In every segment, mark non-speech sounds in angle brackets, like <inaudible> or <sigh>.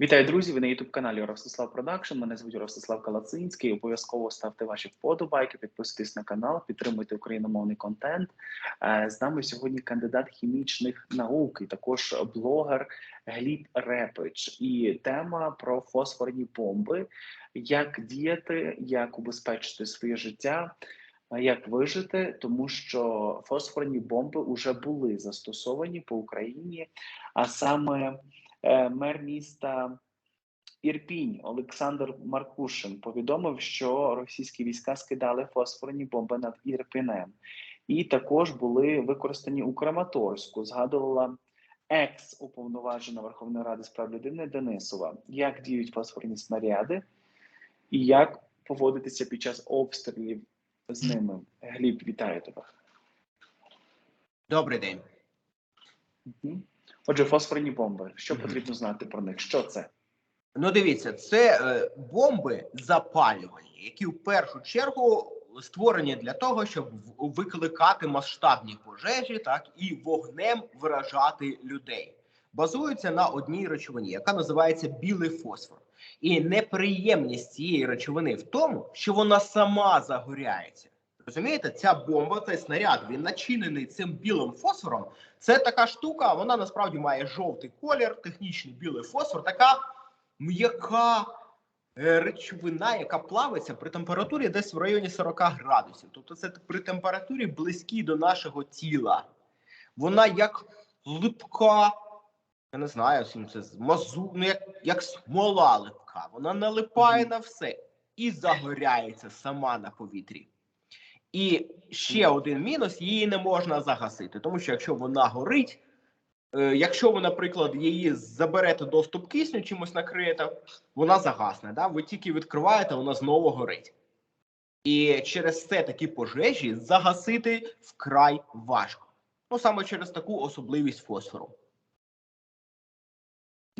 Вітаю, друзі! Ви на youtube каналі Ростислав Продакшн. Мене звуть Ростислав Калацинський. Обов'язково ставте ваші вподобайки, підписуйтесь на канал, підтримуйте україномовний контент. Е, З нами сьогодні кандидат хімічних наук і також блогер Гліб Репич. І тема про фосфорні бомби: як діяти, як убезпечити своє життя. Як вижити, тому що фосфорні бомби вже були застосовані по Україні, а саме мер міста Ірпінь Олександр Маркушин повідомив, що російські війська скидали фосфорні бомби над Ірпінем, і також були використані у Краматорську. Згадувала екс уповноважена Верховної Ради з прав людини Денисова, як діють фосфорні снаряди і як поводитися під час обстрілів з ними. Гліб, вітаю тебе. Добрий день. Мгм. Отже, фосфорні бомби. Що потрібно знати про них? Що це? Ну, дивіться, це е, бомби запалювальні, які в першу чергу створені для того, щоб викликати масштабні пожежі, так і вогнем виражати людей. Базуються на одній речовині, яка називається білий фосфор. І неприємність цієї речовини в тому, що вона сама загоряється. Розумієте, ця бомба, цей снаряд, він начинений цим білим фосфором. Це така штука, вона насправді має жовтий колір, технічний білий фосфор, така м'яка е, речовина, яка плавиться при температурі десь в районі 40 градусів. Тобто це при температурі близькій до нашого тіла. Вона як липка, я не знаю, це мазу, ну як, як смола липка. Вона налипає на все і загоряється сама на повітрі. І ще один мінус: її не можна загасити, тому що якщо вона горить, е, якщо ви, наприклад, її заберете доступ кисню, чимось накриєте, вона загасне. Да? Ви тільки відкриваєте, вона знову горить. І через це такі пожежі загасити вкрай важко. Ну саме через таку особливість фосфору.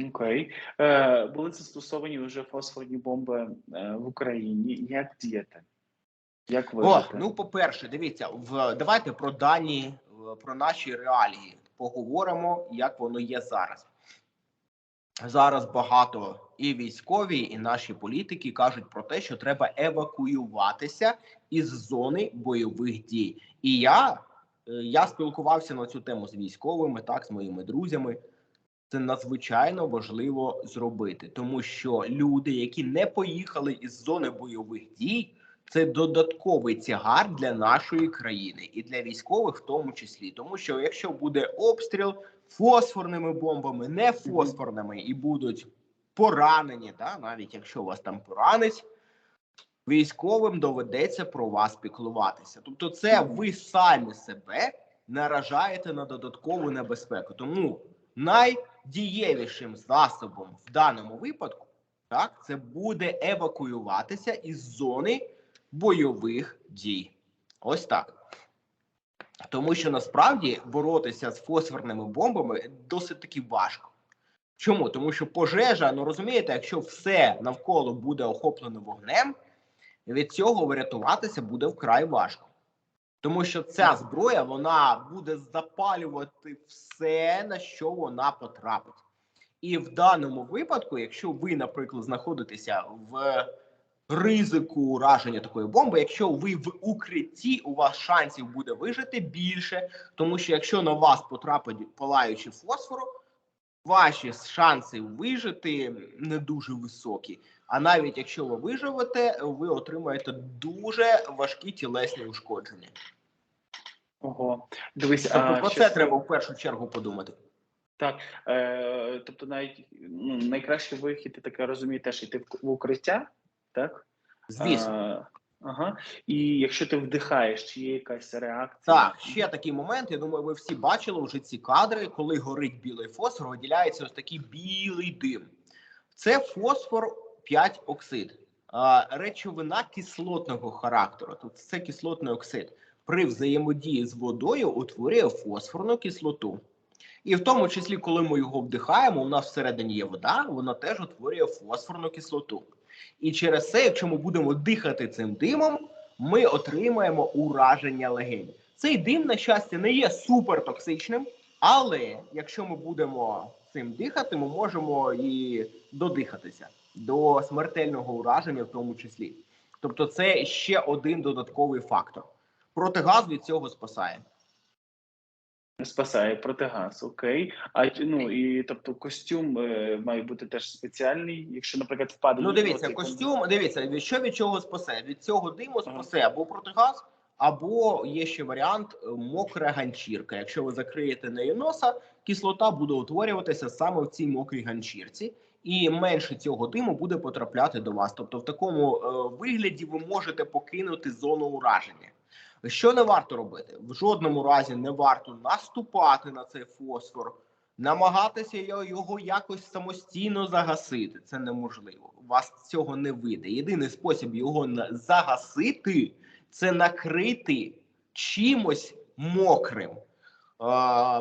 Окей. Е, були застосовані вже фосфорні бомби е, в Україні. Як діяти? Як О, ну по-перше, дивіться, в давайте про дані, про наші реалії поговоримо, як воно є зараз. Зараз багато і військові, і наші політики кажуть про те, що треба евакуюватися із зони бойових дій. І я, е, я спілкувався на цю тему з військовими, так з моїми друзями. Це надзвичайно важливо зробити, тому що люди, які не поїхали із зони бойових дій, це додатковий тягар для нашої країни і для військових, в тому числі, тому що якщо буде обстріл фосфорними бомбами, не фосфорними, і будуть поранені, да, навіть якщо вас там поранить, військовим доведеться про вас піклуватися. Тобто, це ви самі себе наражаєте на додаткову небезпеку. Тому найдієвішим засобом в даному випадку так це буде евакуюватися із зони бойових дій. Ось так. Тому що насправді боротися з фосфорними бомбами досить таки важко. Чому? Тому що пожежа, ну розумієте, якщо все навколо буде охоплено вогнем, від цього врятуватися буде вкрай важко. Тому що ця зброя вона буде запалювати все, на що вона потрапить. І в даному випадку, якщо ви, наприклад, знаходитеся в ризику ураження такої бомби, якщо ви в укритті, у вас шансів буде вижити більше, тому що якщо на вас потрапить палаючий фосфору, ваші шанси вижити не дуже високі. А навіть якщо ви виживете, ви отримаєте дуже важкі тілесні ушкодження. Ого. Дивись, Тобто а про це треба в першу чергу подумати. Так, е, тобто навіть ну, найкращий вихід, я таке розумію, теж йти в укриття, так? Звісно. Е, ага. І якщо ти вдихаєш, чи є якась реакція? Так, ще такий момент. Я думаю, ви всі бачили вже ці кадри, коли горить білий фосфор, виділяється ось такий білий дим. Це фосфор 5 оксид, речовина кислотного характеру. Тут це кислотний оксид. При взаємодії з водою утворює фосфорну кислоту. І в тому числі, коли ми його вдихаємо, у нас всередині є вода, вона теж утворює фосфорну кислоту. І через це, якщо ми будемо дихати цим димом, ми отримаємо ураження легень. Цей дим, на щастя, не є супертоксичним, але якщо ми будемо цим дихати, ми можемо і додихатися до смертельного ураження, в тому числі. Тобто, це ще один додатковий фактор. Протигаз від цього спасає. Спасає протигаз, окей. А ну і тобто костюм е, має бути теж спеціальний, якщо, наприклад, впаде. Ну, дивіться, цей костюм, дивіться, від що від чого спасе? Від цього диму спасе або протигаз, або є ще варіант е, мокра ганчірка. Якщо ви закриєте нею носа, кислота буде утворюватися саме в цій мокрій ганчірці, і менше цього диму буде потрапляти до вас. Тобто, в такому е, вигляді ви можете покинути зону ураження. Що не варто робити? В жодному разі не варто наступати на цей фосфор, намагатися його- якось самостійно загасити. Це неможливо. У вас цього не вийде. Єдиний спосіб його загасити це накрити чимось мокрим.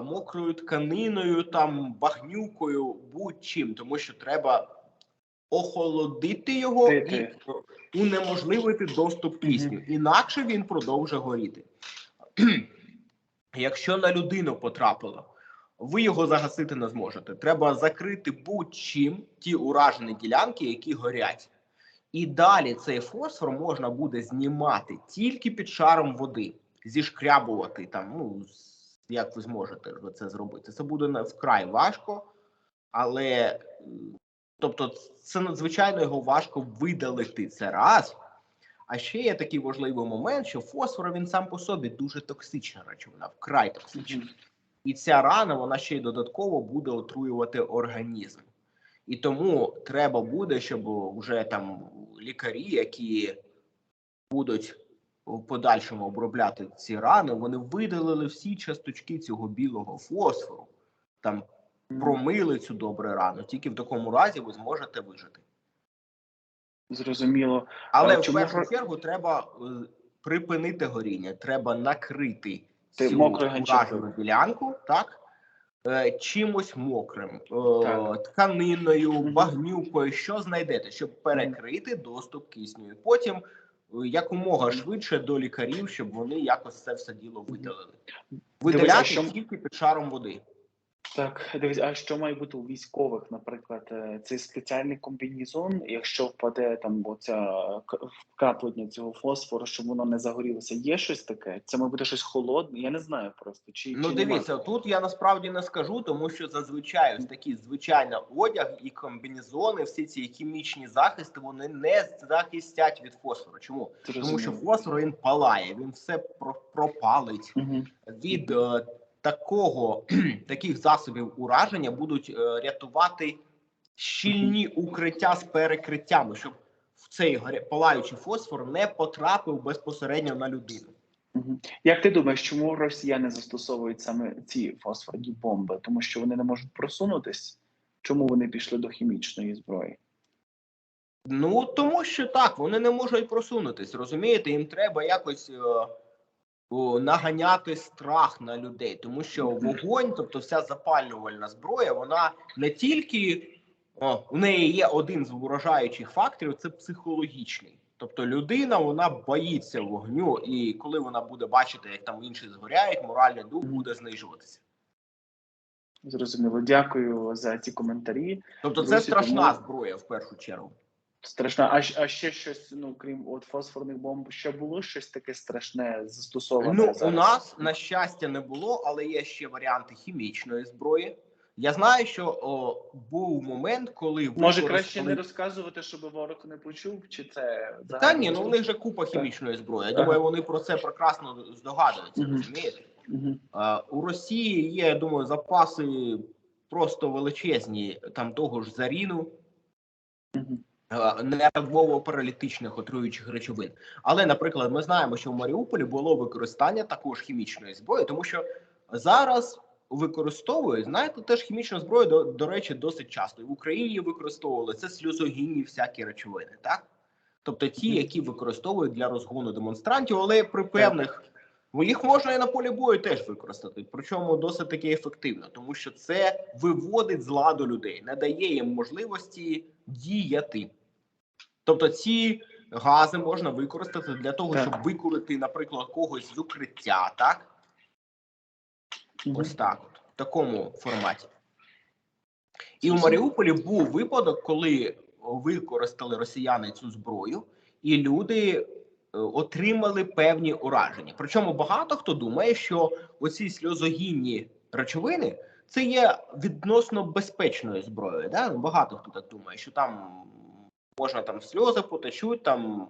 Мокрою тканиною, там багнюкою, будь-чим, тому що треба охолодити його Ти- і ти. Унеможливити доступ кисню. Інакше він продовжує горіти. <clears throat> Якщо на людину потрапило, ви його загасити не зможете. Треба закрити будь-чим ті уражені ділянки, які горять. І далі цей фосфор можна буде знімати тільки під шаром води, зішкрябувати там. Ну як ви зможете це зробити? Це буде вкрай важко, але тобто, це надзвичайно його важко видалити. Це раз. А ще є такий важливий момент, що фосфор він сам по собі дуже токсична речовина, вкрай токсична. І ця рана вона ще й додатково буде отруювати організм. І тому треба буде, щоб вже там лікарі, які будуть в подальшому обробляти ці рани, вони видалили всі часточки цього білого фосфору, там промили цю добре рану. Тільки в такому разі ви зможете вижити. Зрозуміло. Але А в першу чергу треба е, припинити горіння, треба накрити Ти цю мокрою ганчіркою. уражену ділянку, так? Е, чимось мокрим, е, Так. тканиною, Мгм. багнюкою, що знайдете, щоб перекрити доступ кисню. І потім е, якомога швидше до лікарів, щоб вони якось це все діло видалили. Видаляти що- тільки під шаром води. Так, дивись, а що має бути у військових, наприклад, е, цей спеціальний комбінезон, якщо впаде там оця к- вкраплення цього фосфору, щоб воно не загорілося. Є щось таке? Це має бути щось холодне? Я не знаю просто. Чи Ну чи дивіться, нема? тут я насправді не скажу, тому що зазвичай ось такі звичайно одяг і комбінезони, всі ці хімічні захисти, вони не захистять від фосфору. Чому? Тому що фосфор він палає, він все про- пропалить. Мгм. Від е, такого <clears throat> таких засобів ураження будуть е, рятувати щільні укриття з перекриттями, щоб в цей палаючий фосфор не потрапив безпосередньо на людину. Як ти думаєш, чому росіяни застосовують саме ці фосфорні бомби? Тому що вони не можуть просунутись? Чому вони пішли до хімічної зброї? Ну тому що так, вони не можуть просунутись. Розумієте, їм треба якось е, наганяти страх на людей, тому що вогонь, тобто вся запалювальна зброя, вона не тільки о, у неї є один з вражаючих факторів, це психологічний. Тобто людина вона боїться вогню, і коли вона буде бачити, як там інші згоряють, моральний дух буде знижуватися. Зрозуміло. Дякую за ці коментарі. Тобто, це Друзі, страшна тому- зброя в першу чергу. Страшна. А, а ще щось, ну крім от фосфорних бомб, ще було щось таке страшне застосоване? Ну, зараз? у нас на щастя не було, але є ще варіанти хімічної зброї. Я знаю, що о, був момент, коли може краще не розказувати, щоб ворог не почув, чи це Та ні, ну у них же купа хімічної зброї. Я думаю, вони про це прекрасно здогадуються. Розумієте? У Росії є, я думаю, запаси просто величезні там того ж заріну. Е, нервово-паралітичних отруючих речовин. Але, наприклад, ми знаємо, що в Маріуполі було використання також хімічної зброї, тому що зараз використовують, знаєте, теж хімічну зброю, до, до речі, досить часто. І в Україні використовували це сльозогінні всякі речовини, так? Тобто ті, які використовують для розгону демонстрантів, але при певних їх можна і на полі бою теж використати, причому досить таки ефективно, тому що це виводить з ладу людей, не дає їм можливості діяти. Тобто ці гази можна використати для того, Так. щоб викурити, наприклад, когось з укриття, так? Ось так, от, в такому форматі. І у Маріуполі був випадок, коли використали росіяни цю зброю, і люди е, отримали певні ураження. Причому багато хто думає, що оці сльозогінні речовини це є відносно безпечною зброєю. Да? Багато хто так думає, що там можна там сльози потечуть, там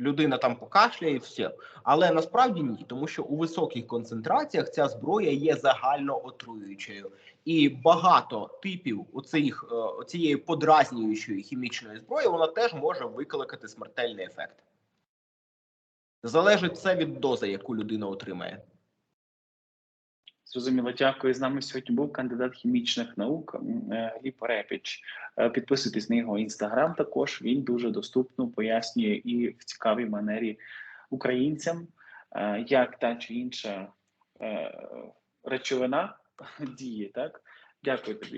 людина там покашляє і все. Але насправді ні, тому що у високих концентраціях ця зброя є загально отруюючою, і багато типів оцих, е, цієї подразнюючої хімічної зброї вона теж може викликати смертельний ефект. Залежить все від дози, яку людина отримає. Зрозуміло, дякую. З нами сьогодні був кандидат хімічних наук е, Гліб Репіч. Е, Підписуйтесь на його інстаграм. Також він дуже доступно пояснює і в цікавій манері українцям, е, як та чи інша речовина <laughs> діє. Так, дякую тобі.